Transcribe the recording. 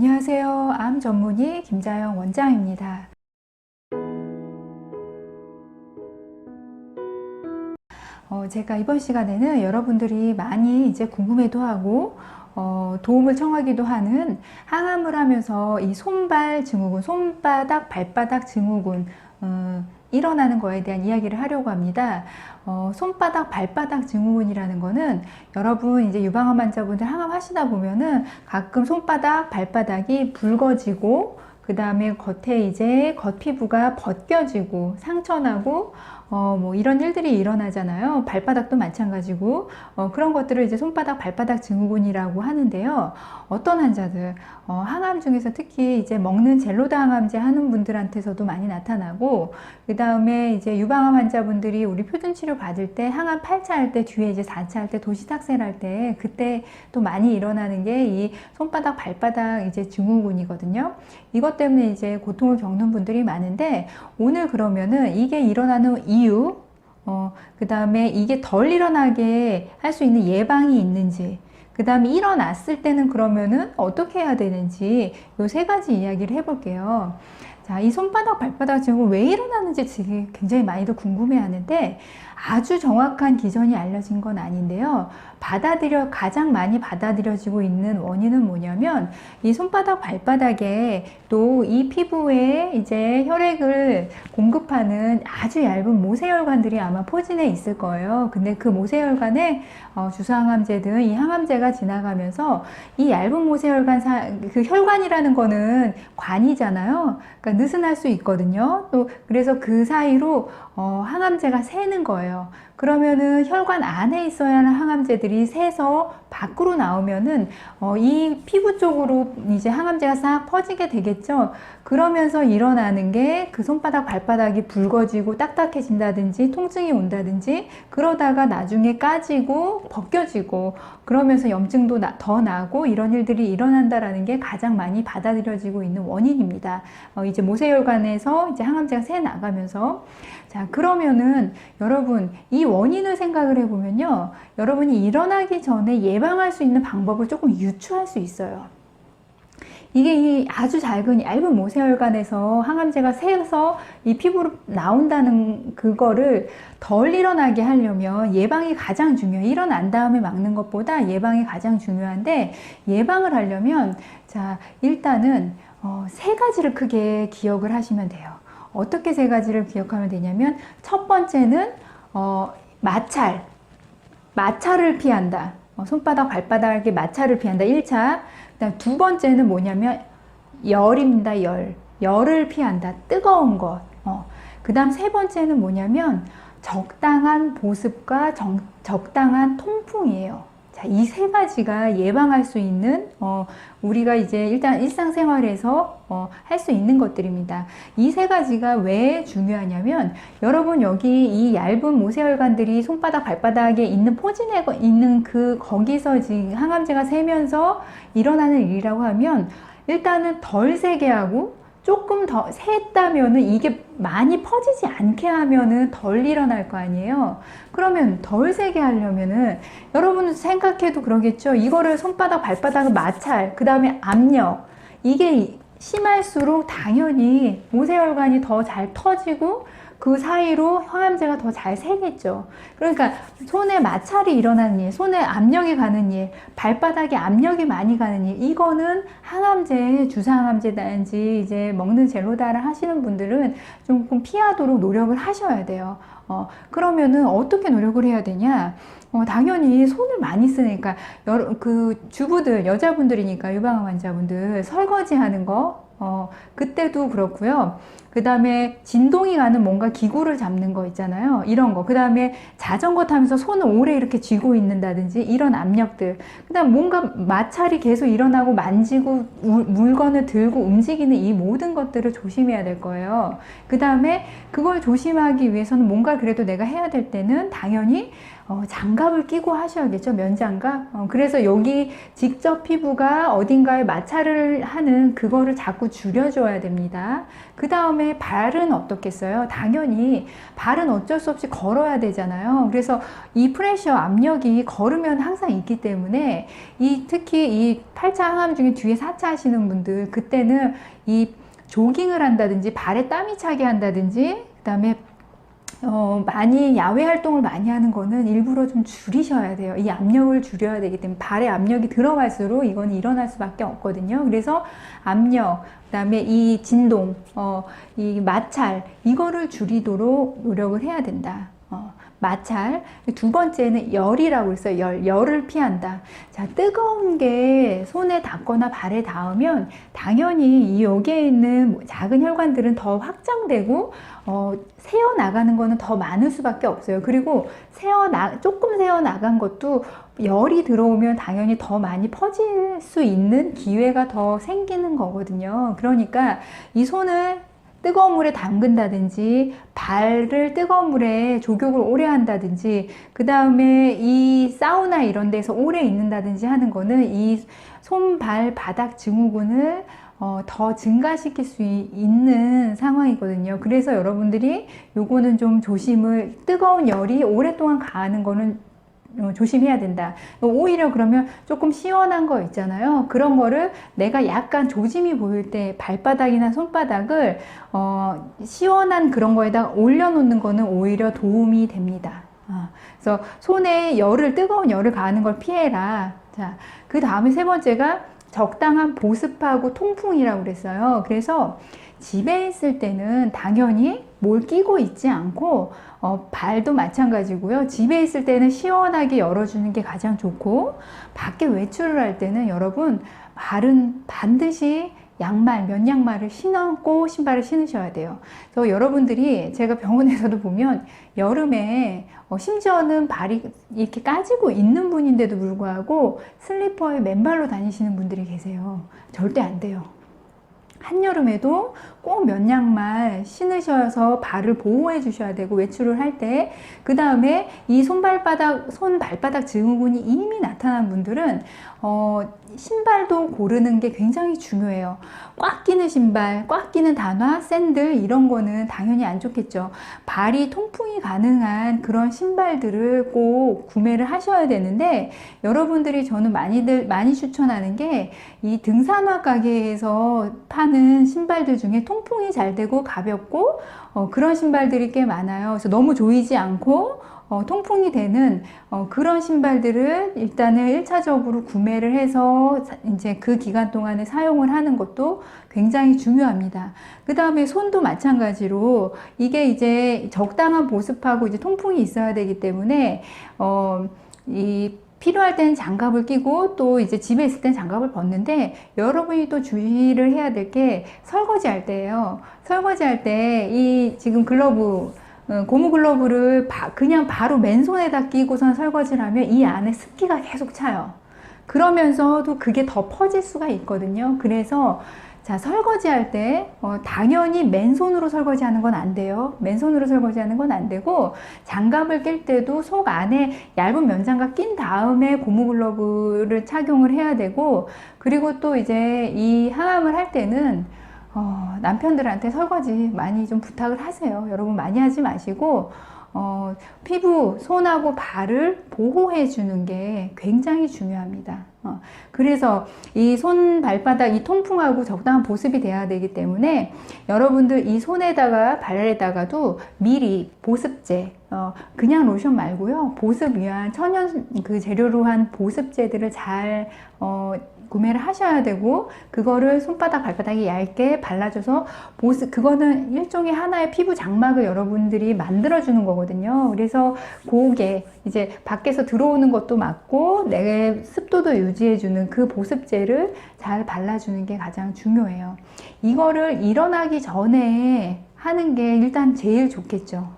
안녕하세요. 암 전문의 김자영 원장입니다. 어, 제가 이번 시간에는 여러분들이 많이 이제 궁금해도 하고 어, 도움을 청하기도 하는 항암을 하면서 이 손발 증후군, 손바닥, 발바닥 증후군 어, 일어나는 거에 대한 이야기를 하려고 합니다. 어, 손바닥, 발바닥 증후군이라는 거는 여러분 이제 유방암 환자분들 항암 하시다 보면은 가끔 손바닥, 발바닥이 붉어지고 그 다음에 겉에 이제 겉 피부가 벗겨지고 상처나고 어, 뭐 이런 일들이 일어나잖아요. 발바닥도 마찬가지고 어, 그런 것들을 이제 손바닥, 발바닥 증후군이라고 하는데요. 어떤 환자들 어, 항암 중에서 특히 이제 먹는 젤로다 항암제 하는 분들한테서도 많이 나타나고 그 다음에 이제 유방암 환자분들이 우리 표준 치료 받을 때 항암 8차 할 때 뒤에 이제 4차 할 때 도시탁세를 할때 그때 또 많이 일어나는 게 이 손바닥, 발바닥 이제 증후군이거든요. 이것 때문에 이제 고통을 겪는 분들이 많은데 오늘 그러면은 이게 일어나는 이 유, 어, 그 다음에 이게 덜 일어나게 할 수 있는 예방이 있는지, 그 다음에 일어났을 때는 그러면은 어떻게 해야 되는지 요 세 가지 이야기를 해볼게요. 자, 이 손바닥, 발바닥 증후군 왜 일어나는지 지금 굉장히 많이들 궁금해 하는데 아주 정확한 기전이 알려진 건 아닌데요. 받아들여, 가장 많이 받아들여지고 있는 원인은 뭐냐면 이 손바닥, 발바닥에 또 이 피부에 이제 혈액을 공급하는 아주 얇은 모세혈관들이 아마 포진해 있을 거예요. 근데 그 모세혈관에 어, 주사항암제든 이 항암제가 지나가면서 이 얇은 모세혈관 사, 그 혈관이라는 거는 관이잖아요. 그러니까 느슨할 수 있거든요. 또 그래서 그 사이로 어, 항암제가 새는 거예요. 그러면은 혈관 안에 있어야 하는 항암제들이 새서 밖으로 나오면은 어, 이 피부 쪽으로 이제 항암제가 싹 퍼지게 되겠죠. 그러면서 일어나는 게 그 손바닥 발바닥이 붉어지고 딱딱해진다든지 통증이 온다든지 그러다가 나중에 까지고 벗겨지고 그러면서 염증도 나, 더 나고 이런 일들이 일어난다라는 게 가장 많이 받아들여지고 있는 원인입니다. 어, 이제 모세혈관에서 이제 항암제가 새 나가면서 자 그러면은 여러분 이 원인을 생각을 해보면요 여러분이 일어나기 전에 예방할 수 있는 방법을 조금 유추할 수 있어요. 이게 이 아주 작은 얇은 모세혈관에서 항암제가 새서 이 피부로 나온다는 그거를 덜 일어나게 하려면 예방이 가장 중요해요. 일어난 다음에 막는 것보다 예방이 가장 중요한데 예방을 하려면 자 일단은 어, 세 가지를 크게 기억을 하시면 돼요. 어떻게 세 가지를 기억하면 되냐면 첫 번째는 어, 마찰, 마찰을 피한다. 어, 손바닥, 발바닥에 마찰을 피한다. 1차. 그다음 두 번째는 뭐냐면 열입니다. 열. 열을 피한다. 뜨거운 것. 어. 그다음 세 번째는 뭐냐면 적당한 보습과 정, 적당한 통풍이에요. 자, 이세 가지가 예방할 수 있는 어, 우리가 이제 일단 일상생활에서 어, 할 수 있는 것들입니다. 이 세 가지가 왜 중요하냐면 여러분 여기 이 얇은 모세혈관들이 손바닥 발바닥에 있는 포진에 있는 그 거기서 지금 항암제가 새면서 일어나는 일이라고 하면 일단은 덜 세게 하고 조금 더 샜다면은 이게 많이 퍼지지 않게 하면은 덜 일어날 거 아니에요. 그러면 덜 세게 하려면은 여러분 생각해도 그러겠죠. 이거를 손바닥, 발바닥을 마찰, 그 다음에 압력. 이게 심할수록 당연히 모세혈관이 더 잘 터지고 그 사이로 항암제가 더 잘 새겠죠. 그러니까 손에 마찰이 일어나는 일, 손에 압력이 가는 일, 발바닥에 압력이 많이 가는 일, 이거는 항암제, 주사항암제든지 이제 먹는 젤로다를 하시는 분들은 조금 피하도록 노력을 하셔야 돼요. 어, 그러면은 어떻게 노력을 해야 되냐? 어, 당연히 손을 많이 쓰니까, 여러, 그 주부들, 여자분들이니까 유방암 환자분들 설거지 하는 거, 어, 그때도 그렇고요. 그 다음에 진동이 가는 뭔가 기구를 잡는 거 있잖아요. 이런 거. 그 다음에 자전거 타면서 손을 오래 이렇게 쥐고 있는다든지 이런 압력들. 그 다음 뭔가 마찰이 계속 일어나고 만지고 우, 물건을 들고 움직이는 이 모든 것들을 조심해야 될 거예요. 그 다음에 그걸 조심하기 위해서는 뭔가 그래도 내가 해야 될 때는 당연히 어, 장갑을 끼고 하셔야겠죠. 면장갑. 어, 그래서 여기 직접 피부가 어딘가에 마찰을 하는 그거를 자꾸 줄여줘야 됩니다. 그 다음에 발은 어떻겠어요? 당연히 발은 어쩔 수 없이 걸어야 되잖아요. 그래서 이 프레셔 압력이 걸으면 항상 있기 때문에 이 특히 이 8차 항암 중에 뒤에 4차 하시는 분들 그때는 이 조깅을 한다든지 발에 땀이 차게 한다든지 그 다음에 어, 많이 야외 활동을 많이 하는 거는 일부러 좀 줄이셔야 돼요. 이 압력을 줄여야 되기 때문에 발에 압력이 들어갈수록 이건 일어날 수밖에 없거든요. 그래서 압력, 그다음에 이 진동, 어, 이 마찰 이거를 줄이도록 노력을 해야 된다. 어, 마찰. 두 번째는 열이라고 있어요. 열. 열을 피한다. 자, 뜨거운 게 손에 닿거나 발에 닿으면 당연히 이 여기에 있는 작은 혈관들은 더 확장되고 어, 새어 나가는 거는 더 많을 수밖에 없어요. 그리고 새어 나 조금 새어 나간 것도 열이 들어오면 당연히 더 많이 퍼질 수 있는 기회가 더 생기는 거거든요. 그러니까 이 손을 뜨거운 물에 담근다든지 발을 뜨거운 물에 조격을 오래 한다든지 그 다음에 이 사우나 이런 데서 오래 있는다든지 하는 거는 이 손발 바닥 증후군을 어, 더 증가시킬 수 이- 있는 상황이거든요. 그래서 여러분들이 요거는 좀 조심을 뜨거운 열이 오랫동안 가는 거는 어, 조심해야 된다. 오히려 그러면 조금 시원한 거 있잖아요. 그런 거를 내가 약간 조짐이 보일 때 발바닥이나 손바닥을 어, 시원한 그런 거에다 올려놓는 거는 오히려 도움이 됩니다. 어, 그래서 손에 열을 뜨거운 열을 가하는 걸 피해라. 자, 그 다음에 세 번째가 적당한 보습하고 통풍이라고 그랬어요. 그래서 집에 있을 때는 당연히 뭘 끼고 있지 않고 어, 발도 마찬가지고요. 집에 있을 때는 시원하게 열어주는 게 가장 좋고 밖에 외출을 할 때는 여러분 발은 반드시 양말, 면 양말을 신고 신발을 신으셔야 돼요. 그래서 여러분들이 제가 병원에서도 보면 여름에 어, 심지어는 발이 이렇게 까지고 있는 분인데도 불구하고 슬리퍼에 맨발로 다니시는 분들이 계세요. 절대 안 돼요. 한여름에도 꼭 면양말 신으셔서 발을 보호해 주셔야 되고 외출을 할 때 그 다음에 이 손발바닥 손 발바닥 증후군이 이미 나타난 분들은 어, 신발도 고르는 게 굉장히 중요해요. 꽉 끼는 신발, 꽉 끼는 단화, 샌들 이런 거는 당연히 안 좋겠죠. 발이 통풍이 가능한 그런 신발들을 꼭 구매를 하셔야 되는데 여러분들이 저는 많이들 많이 추천하는 게 이 등산화 가게에서 파는 신발들 중에 통풍이 잘 되고 가볍고 어, 그런 신발들이 꽤 많아요. 그래서 너무 조이지 않고 어, 통풍이 되는 어, 그런 신발들을 일단은 1차적으로 구매를 해서 사- 이제 그 기간 동안에 사용을 하는 것도 굉장히 중요합니다. 그 다음에 손도 마찬가지로 이게 이제 적당한 보습하고 이제 통풍이 있어야 되기 때문에 어, 이 필요할 때는 장갑을 끼고 또 이제 집에 있을 땐 장갑을 벗는데 여러분이 또 주의를 해야 될 게 설거지 할 때예요. 설거지 할 때 이 지금 글러브 어, 고무 글러브를 바- 그냥 바로 맨손에다 끼고선 설거지를 하면 이 안에 습기가 계속 차요. 그러면서도 그게 더 퍼질 수가 있거든요. 그래서 자, 설거지 할 때, 어, 당연히 맨손으로 설거지 하는 건 안 돼요. 맨손으로 설거지 하는 건 안 되고, 장갑을 낄 때도 속 안에 얇은 면장갑 낀 다음에 고무 글러브를 착용을 해야 되고, 그리고 또 이제 이 항암을 할 때는, 어, 남편들한테 설거지 많이 좀 부탁을 하세요. 여러분 많이 하지 마시고, 어, 피부, 손하고 발을 보호해 주는 게 굉장히 중요합니다. 어, 그래서 이 손 발바닥 이 통풍하고 적당한 보습이 돼야 되기 때문에 여러분들 이 손에다가 발에다가도 미리 보습제 어, 그냥 로션 말고요 보습 위한 천연 그 재료로 한 보습제들을 잘 어, 구매를 하셔야 되고 그거를 손바닥 발바닥에 얇게 발라줘서 보습 그거는 일종의 하나의 피부 장막을 여러분들이 만들어 주는 거거든요. 그래서 그게 이제 밖에서 들어오는 것도 맞고 내 습도도 유지해 주는 그 보습제를 잘 발라 주는 게 가장 중요해요. 이거를 일어나기 전에 하는 게 일단 제일 좋겠죠